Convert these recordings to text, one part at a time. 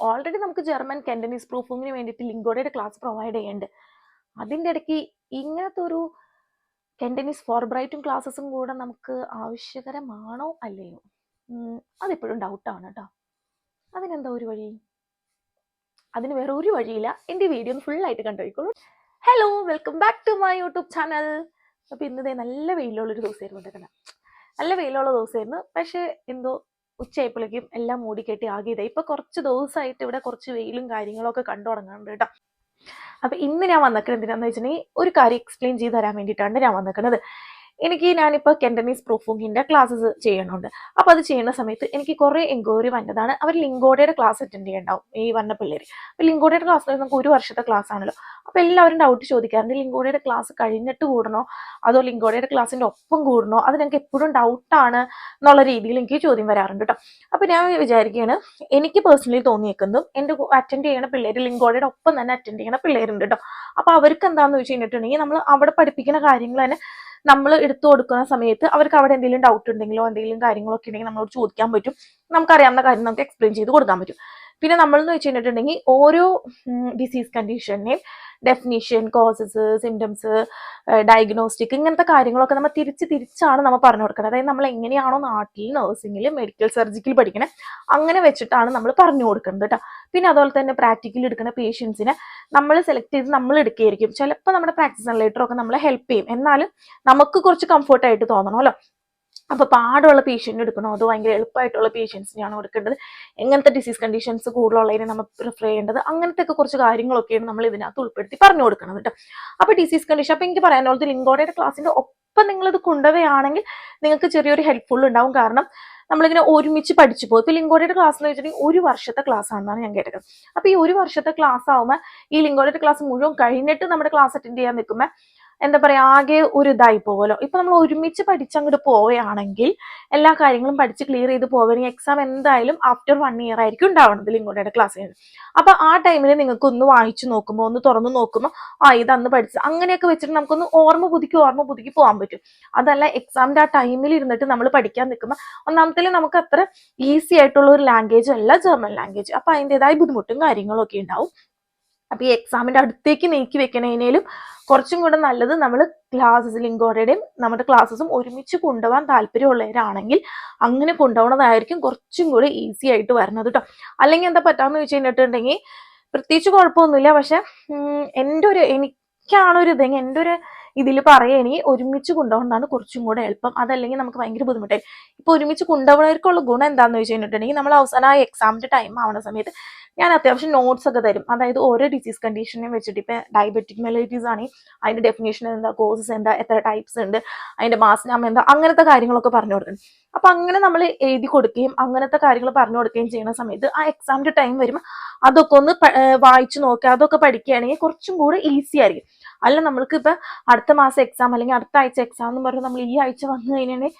Already നമുക്ക് German കെൻഡനീസ് പ്രൂഫിങ്ങിന് വേണ്ടിയിട്ട് ലിങ്കോഡയുടെ class provide ചെയ്യുന്നുണ്ട് അതിന്റെ ഇടയ്ക്ക് ഇങ്ങനത്തെ ഒരു കെൻഡനീസ് ഫോർബ്രൈറ്റും ക്ലാസ്സസും കൂടെ നമുക്ക് ആവശ്യകരമാണോ അല്ലയോ? അതിപ്പോഴും ഡൗട്ടാണ് കേട്ടോ അതിനെന്താ ഒരു വഴി? അതിന് വേറെ ഒരു വഴിയില്ല. എന്റെ വീഡിയോ ഒന്ന് ഫുള്ളായിട്ട് കണ്ടുപോയിക്കോളൂ hello welcome back to my YouTube channel അപ്പോൾ ഇന്നതേ നല്ല വെയിലുള്ളൊരു ദിവസമായിരുന്നു കേട്ടോ. നല്ല വെയിലുള്ള ദിവസമായിരുന്നു. പക്ഷേ എന്തോ ഉച്ചയായപ്പോഴേക്കും എല്ലാം മൂടിക്കെട്ടി ആകിയതാ ഇപ്പൊ കുറച്ച് ദിവസമായിട്ട് ഇവിടെ കുറച്ച് വെയിലും കാര്യങ്ങളൊക്കെ കണ്ടു തുടങ്ങുന്നുണ്ട് കേട്ടോ. അപ്പൊ ഇന്ന് ഞാൻ വന്നേക്കുന്നത് എന്തിനാന്ന് വെച്ചിട്ടുണ്ടെങ്കിൽ ഒരു കാര്യം എക്സ്പ്ലെയിൻ ചെയ്ത് തരാൻ വേണ്ടിയിട്ടാണ് ഞാൻ വന്നിരിക്കുന്നത് എനിക്ക് ഞാനിപ്പോൾ കെൻഡനീസ് പ്രൂഫിങ്ങിന്റെ ക്ലാസ്സസ് ചെയ്യണുണ്ട്. അപ്പോൾ അത് ചെയ്യുന്ന സമയത്ത് എനിക്ക് കുറേ എൻക്വയറി വന്നതാണ്. അവർ ലിങ്കോഡയുടെ ക്ലാസ് അറ്റൻഡ് ചെയ്യണ്ടാവും ഈ വന്ന പിള്ളേർ അപ്പോൾ ലിങ്കോഡയുടെ ക്ലാസ് നമുക്ക് ഒരു വർഷത്തെ ക്ലാസ് ആണല്ലോ. അപ്പോൾ എല്ലാവരും ഡൗട്ട് ചോദിക്കാറുണ്ട് ലിങ്കോഡയുടെ ക്ലാസ് കഴിഞ്ഞിട്ട് കൂടണോ അതോ ലിങ്കോഡയുടെ ക്ലാസ്സിന്റെ ഒപ്പം കൂടണോ അത് ഞങ്ങൾക്ക് എപ്പോഴും ഡൗട്ടാണ് എന്നുള്ള രീതിയിൽ എനിക്ക് ചോദ്യം വരാറുണ്ട് കേട്ടോ അപ്പോൾ ഞാൻ വിചാരിക്കുകയാണ് എനിക്ക് പേഴ്സണലി തോന്നിയേക്കുന്നതും എന്റെ അറ്റൻഡ് ചെയ്യണ പിള്ളേർ ലിങ്കോഡയുടെ ഒപ്പം തന്നെ അറ്റൻഡ് ചെയ്യണ പിള്ളേരുണ്ട് കേട്ടോ അപ്പോൾ അവർക്ക് എന്താണെന്ന് വെച്ച് കഴിഞ്ഞിട്ടുണ്ടെങ്കിൽ നമ്മൾ അവിടെ പഠിപ്പിക്കുന്ന കാര്യങ്ങൾ തന്നെ നമ്മൾ എടുത്തു കൊടുക്കുന്ന സമയത്ത് അവർക്ക് അവിടെ എന്തെങ്കിലും ഡൗട്ട് ഉണ്ടെങ്കിലോ എന്തെങ്കിലും കാര്യങ്ങളൊക്കെ ഉണ്ടെങ്കിൽ നമ്മളോട് ചോദിക്കാൻ പറ്റും. നമുക്കറിയാവുന്ന കാര്യം നമുക്ക് എക്സ്പ്ലെയിൻ ചെയ്ത് കൊടുക്കാൻ പറ്റും. പിന്നെ നമ്മൾ എന്ന് വെച്ച് കഴിഞ്ഞിട്ടുണ്ടെങ്കിൽ ഓരോ ഡിസീസ് കണ്ടീഷനെയും ഡെഫിനിഷൻ കോസസ് സിംറ്റംസ് ഡയഗ്നോസ്റ്റിക് ഇങ്ങനത്തെ കാര്യങ്ങളൊക്കെ നമ്മൾ തിരിച്ച് തിരിച്ചാണ് നമ്മൾ പറഞ്ഞു കൊടുക്കുന്നത് അതായത് നമ്മൾ എങ്ങനെയാണോ നാട്ടിൽ നഴ്സിംഗിൽ മെഡിക്കൽ സർജിക്കൽ പഠിക്കണേ അങ്ങനെ വെച്ചിട്ടാണ് നമ്മൾ പറഞ്ഞു കൊടുക്കുന്നത് കേട്ടോ. പിന്നെ അതുപോലെ തന്നെ പ്രാക്ടിക്കൽ എടുക്കുന്ന പേഷ്യൻസിനെ നമ്മൾ സെലക്ട് ചെയ്ത് നമ്മൾ എടുക്കുകയായിരിക്കും. ചിലപ്പോൾ നമ്മുടെ പ്രാക്ടീസ് റിലേറ്ററൊക്കെ നമ്മളെ ഹെൽപ്പ് ചെയ്യും. എന്നാലും നമുക്ക് കുറച്ച് കംഫർട്ടായിട്ട് തോന്നണമല്ലോ. അപ്പൊ പാടുള്ള പേഷ്യന്റ് എടുക്കണോ? അതോ ഭയങ്കര എളുപ്പമായിട്ടുള്ള പേഷ്യൻസിനെയാണ് എടുക്കേണ്ടത്? എങ്ങനത്തെ ഡിസീസ് കണ്ടീഷൻസ് കൂടുതലുള്ളതിനെ നമ്മൾ പ്രിഫർ ചെയ്യേണ്ടത്? അങ്ങനത്തെ ഒക്കെ കുറച്ച് കാര്യങ്ങളൊക്കെയാണ് നമ്മൾ ഇതിനകത്ത് ഉൾപ്പെടുത്തി പറഞ്ഞു കൊടുക്കണം കേട്ടോ അപ്പോൾ ഡിസീസ് കണ്ടീഷൻ അപ്പോൾ എനിക്ക് പറയാനുള്ളത് ലിങ്കോഡയുടെ ക്ലാസ്സിന്റെ ഒപ്പം നിങ്ങളിത് കൊണ്ടുപോവുകയാണെങ്കിൽ നിങ്ങൾക്ക് ചെറിയൊരു ഹെൽപ്ഫുൾ ഉണ്ടാവും. കാരണം നമ്മളിങ്ങനെ ഒരുമിച്ച് പഠിച്ചു പോകും. ഇപ്പൊ ലിങ്കോഡയുടെ ക്ലാസ് എന്ന് വെച്ചിട്ടുണ്ടെങ്കിൽ ഒരു വർഷത്തെ ക്ലാസ് ആണെന്നാണ് ഞാൻ കേട്ടത് അപ്പൊ ഈ ഒരു വർഷത്തെ ക്ലാസ് ആവുമ്പോൾ ഈ ലിങ്കോഡയുടെ ക്ലാസ് മുഴുവൻ കഴിഞ്ഞിട്ട് നമ്മുടെ ക്ലാസ് അറ്റൻഡ് ചെയ്യാൻ നിൽക്കുമ്പോൾ എന്താ പറയാ ആകെ ഒരു ഇതായി പോവല്ലോ. ഇപ്പൊ നമ്മൾ ഒരുമിച്ച് പഠിച്ചങ്ങോട്ട് പോവുകയാണെങ്കിൽ എല്ലാ കാര്യങ്ങളും പഠിച്ച് ക്ലിയർ ചെയ്ത് പോവുകയാണെങ്കിൽ എക്സാം എന്തായാലും ആഫ്റ്റർ വൺ ഇയർ ആയിരിക്കും ഉണ്ടാവുന്നത് ക്ലാസ് ക്ലാസ്സിൽ അപ്പൊ ആ ടൈമിൽ നിങ്ങൾക്ക് ഒന്ന് വായിച്ചു നോക്കുമ്പോൾ ഒന്ന് തുറന്നു നോക്കുമ്പോൾ ആ ഇത് അന്ന് പഠിച്ചു അങ്ങനെയൊക്കെ വെച്ചിട്ട് നമുക്കൊന്ന് ഓർമ്മ പുതുക്കി ഓർമ്മ പുതുക്കി പോകാൻ പറ്റും. അതല്ല എക്സാമിന്റെ ആ ടൈമിൽ ഇരുന്നിട്ട് നമ്മൾ പഠിക്കാൻ നിൽക്കുമ്പോൾ ഒന്നാമത്തെ നമുക്ക് അത്ര ഈസി ആയിട്ടുള്ള ഒരു ലാംഗ്വേജ് അല്ല ജർമ്മൻ ലാംഗ്വേജ് അപ്പൊ അതിന്റെതായ ബുദ്ധിമുട്ടും കാര്യങ്ങളൊക്കെ ഉണ്ടാവും. അപ്പൊ ഈ എക്സാമിന്റെ അടുത്തേക്ക് നീക്കി വെക്കണേനേലും കുറച്ചും കൂടെ നല്ലത് നമ്മൾ ക്ലാസ്സസ് ലിങ്കോഡയുടെയും നമ്മുടെ ക്ലാസ്സസും ഒരുമിച്ച് കൊണ്ടുപോകാൻ താല്പര്യമുള്ളവരാണെങ്കിൽ അങ്ങനെ കൊണ്ടുപോകുന്നതായിരിക്കും കുറച്ചും കൂടെ ഈസി ആയിട്ട് വരുന്നത് കേട്ടോ അല്ലെങ്കിൽ എന്താ പറ്റാന്ന് ചോദിച്ചു കഴിഞ്ഞിട്ടുണ്ടെങ്കിൽ പ്രത്യേകിച്ച് കുഴപ്പമൊന്നുമില്ല. പക്ഷെ എന്റെ ഒരു എനിക്കാണ് ഒരു ഇതെങ്കിൽ എന്റെ ഒരു ഇതിൽ പറയണി ഒരുമിച്ച് കൊണ്ടുപോകുന്നതാണ് കുറച്ചും കൂടെ എളുപ്പം. അതല്ലെങ്കിൽ നമുക്ക് ഭയങ്കര ബുദ്ധിമുട്ടായി. ഇപ്പൊ ഒരുമിച്ച് കൊണ്ടുപോകുന്നവർക്കുള്ള ഗുണം എന്താണെന്ന് വെച്ച് കഴിഞ്ഞിട്ടുണ്ടെങ്കിൽ നമ്മൾ അവസാനം ആ എക്സാമിന്റെ ടൈം ആവുന്ന സമയത്ത് ഞാൻ അത്യാവശ്യം നോട്ട്സ് ഒക്കെ തരും. അതായത് ഓരോ ഡിസീസ് കണ്ടീഷനെയും വെച്ചിട്ട് ഇപ്പൊ ഡയബറ്റിക് മെലൈറ്റീസ് ആണെങ്കിൽ അതിന്റെ ഡെഫിനേഷൻ എന്താ കോഴ്സസ് എന്താ എത്ര ടൈപ്സ് ഉണ്ട് അതിന്റെ മാസ്നാമ എന്താ അങ്ങനത്തെ കാര്യങ്ങളൊക്കെ പറഞ്ഞു കൊടുക്കണം. അപ്പൊ അങ്ങനെ നമ്മൾ എഴുതി കൊടുക്കുകയും അങ്ങനത്തെ കാര്യങ്ങൾ പറഞ്ഞു കൊടുക്കുകയും ചെയ്യുന്ന സമയത്ത് ആ എക്സാമിന്റെ ടൈം വരുമ്പോൾ അതൊക്കെ ഒന്ന് വായിച്ചു നോക്കുക അതൊക്കെ പഠിക്കുകയാണെങ്കിൽ കുറച്ചും കൂടെ ഈസി ആയിരിക്കും. അല്ല നമ്മൾക്ക് ഇപ്പൊ അടുത്ത മാസം എക്സാം അല്ലെങ്കിൽ അടുത്ത ആഴ്ച എക്സാം എന്ന് പറഞ്ഞാൽ നമ്മൾ ഈ ആഴ്ച വന്നു കഴിഞ്ഞാൽ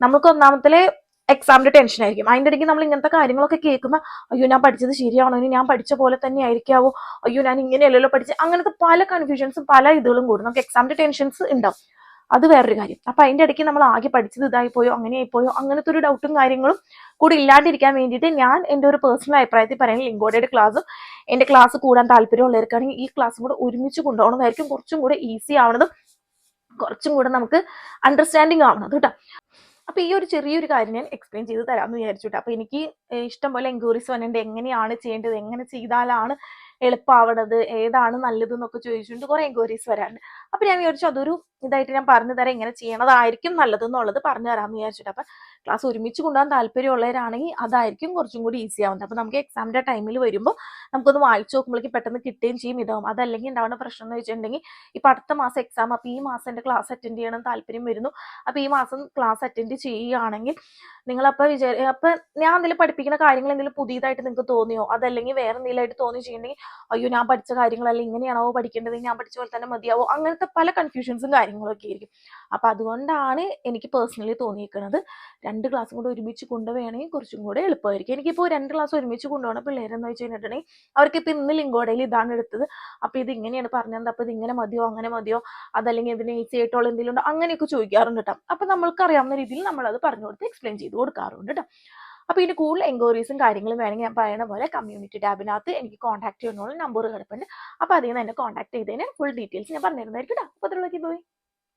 നമുക്ക് ഒന്നാമത്തെ എക്സാമിന്റെ ടെൻഷൻ ആയിരിക്കും. അതിന്റെ ഇടയ്ക്ക് നമ്മൾ ഇങ്ങനത്തെ കാര്യങ്ങളൊക്കെ കേൾക്കുമ്പോൾ അയ്യോ ഞാൻ പഠിച്ചത് ശരിയാണോ? ഇനി ഞാൻ പഠിച്ച പോലെ തന്നെ ആയിരിക്കാവോ? അയ്യോ ഞാൻ ഇങ്ങനെയല്ലല്ലോ പഠിച്ചത് അങ്ങനത്തെ പല കൺഫ്യൂഷൻസും പല ഇതുകളും കൂടും. നമുക്ക് എക്സാമിന്റെ ടെൻഷൻസ് ഉണ്ടാവും. അത് വേറൊരു കാര്യം. അപ്പൊ അതിന്റെ ഇടയ്ക്ക് നമ്മൾ ആകെ പഠിച്ചത് ഇതായി പോയോ അങ്ങനെ പോയോ അങ്ങനത്തെ ഒരു ഡൗട്ടും കാര്യങ്ങളും കൂടി ഇല്ലാണ്ടിരിക്കാൻ വേണ്ടിയിട്ട് ഞാൻ എന്റെ ഒരു പേഴ്സണൽ അഭിപ്രായത്തിൽ പറയുന്നത് ലിങ്കോഡയുടെ ക്ലാസ് എന്റെ ക്ലാസ് കൂടാൻ താല്പര്യമുള്ളവർക്കാണെങ്കിൽ ഈ ക്ലാസ്സും കൂടെ ഒരുമിച്ച് കൊണ്ടുപോകണമായിരിക്കും കുറച്ചും കൂടെ ഈസി ആവണതും കുറച്ചും കൂടെ നമുക്ക് അണ്ടർസ്റ്റാൻഡിങ് ആവണത് കേട്ടോ. അപ്പൊ ഈ ഒരു ചെറിയൊരു കാര്യം ഞാൻ എക്സ്പ്ലെയിൻ ചെയ്ത് തരാമെന്ന് വിചാരിച്ചു കേട്ടോ. അപ്പൊ എനിക്ക് ഇഷ്ടം പോലെ എൻക്വയറീസ് വന്നിട്ടുണ്ട്. എങ്ങനെയാണ് ചെയ്യേണ്ടത്? എങ്ങനെ ചെയ്താലാണ് എളുപ്പമാവണത് ഏതാണ് നല്ലത് എന്നൊക്കെ ചോദിച്ചുകൊണ്ട് കുറെ എൻക്വയറീസ് വരാറുണ്ട് അപ്പൊ ഞാൻ വിചാരിച്ചു അതൊരു ഇതായിട്ട് ഞാൻ പറഞ്ഞു തരാം ഇങ്ങനെ ചെയ്യണതായിരിക്കും നല്ലത് എന്നുള്ളത് പറഞ്ഞു തരാമെന്ന് വിചാരിച്ചിട്ട്. അപ്പൊ ക്ലാസ് ഒരുമിച്ച് കൊണ്ടുപോകാൻ താല്പര്യമുള്ളവരാണെങ്കിൽ അതായിരിക്കും കുറച്ചും കൂടി ഈസി ആവുന്നത്. അപ്പൊ നമുക്ക് എക്സാമിന്റെ ടൈമിൽ വരുമ്പോൾ നമുക്കൊന്ന് വായിച്ചു നോക്കുമ്പോഴേക്ക് പെട്ടെന്ന് കിട്ടുകയും ചെയ്യും. ഇതാവും. അതല്ലെങ്കിൽ ഉണ്ടാവുന്ന പ്രശ്നം എന്ന് വെച്ചിട്ടുണ്ടെങ്കിൽ ഇപ്പൊ അടുത്ത മാസം എക്സാം അപ്പൊ ഈ മാസം എന്റെ ക്ലാസ് അറ്റൻഡ് ചെയ്യണം താല്പര്യം വരുന്നു. അപ്പൊ ഈ മാസം ക്ലാസ് അറ്റൻഡ് ചെയ്യുകയാണെങ്കിൽ നിങ്ങളപ്പോ വിചാരി അപ്പൊ ഞാൻ എന്തെങ്കിലും പഠിപ്പിക്കുന്ന കാര്യങ്ങൾ എന്തെങ്കിലും പുതിയതായിട്ട് നിങ്ങൾക്ക് തോന്നിയോ? അതല്ലെങ്കിൽ വേറെ എന്തെങ്കിലും ആയിട്ട് തോന്നി ചെയ്യണമെങ്കിൽ അയ്യോ ഞാൻ പഠിച്ച കാര്യങ്ങളല്ല ഇങ്ങനെയാണോ പഠിക്കേണ്ടത്? ഞാൻ പഠിച്ച പോലെ തന്നെ മതിയാവോ? അങ്ങനത്തെ പല കൺഫ്യൂഷൻസും കാര്യങ്ങളൊക്കെ ആയിരിക്കും. അപ്പൊ അതുകൊണ്ടാണ് എനിക്ക് പേഴ്സണലി തോന്നിയിരിക്കുന്നത് രണ്ട് ക്ലാസ്സും കൂടെ ഒരുമിച്ച് കൊണ്ടുപോവുകയാണെങ്കിൽ കുറച്ചും കൂടെ എളുപ്പമായിരിക്കും. എനിക്കിപ്പോൾ രണ്ട് ക്ലാസ് ഒരുമിച്ച് കൊണ്ടുപോകണം പിള്ളേരെന്ന് വെച്ച് കഴിഞ്ഞിട്ടുണ്ടെങ്കിൽ അവർക്ക് ഇപ്പൊ ഇന്ന് ലിങ്കോടയിൽ ഇതാണ് എടുത്തത്. അപ്പൊ ഇത് ഇങ്ങനെയാണ് പറഞ്ഞത്. അപ്പൊ ഇത് ഇങ്ങനെ മതിയോ അങ്ങനെ മതിയോ? അതല്ലെങ്കിൽ ഇതിന് ഈസി ആയിട്ടുള്ള എന്തെങ്കിലും ഉണ്ടോ? അങ്ങനെയൊക്കെ ചോദിക്കാറുണ്ട് കേട്ടോ അപ്പൊ നമ്മൾക്ക് അറിയാവുന്ന രീതിയിൽ നമ്മൾ അത് പറഞ്ഞു കൊടുത്ത് എക്സ്പ്ലെയിൻ ചെയ്ത് കൊടുക്കാറുണ്ട് കേട്ടോ അപ്പോൾ ഇതിന് കൂടുതൽ എൻക്വയറീസും കാര്യങ്ങളും വേണമെങ്കിൽ ഞാൻ പറയുന്ന പോലെ കമ്മ്യൂണിറ്റി ടാബിനകത്ത് എനിക്ക് കോൺടാക്ട് ചെയ്യുന്നുള്ള നമ്പർ കിടപ്പുണ്ട്. അപ്പോൾ അതിൽ നിന്ന് എന്നെ കോൺടാക്ട് ചെയ്തതിന് ഫുൾ ഡീറ്റെയിൽസ് ഞാൻ പറഞ്ഞിരുന്നതായിരിക്കും കേട്ടോ അപ്പോൾ പോയി.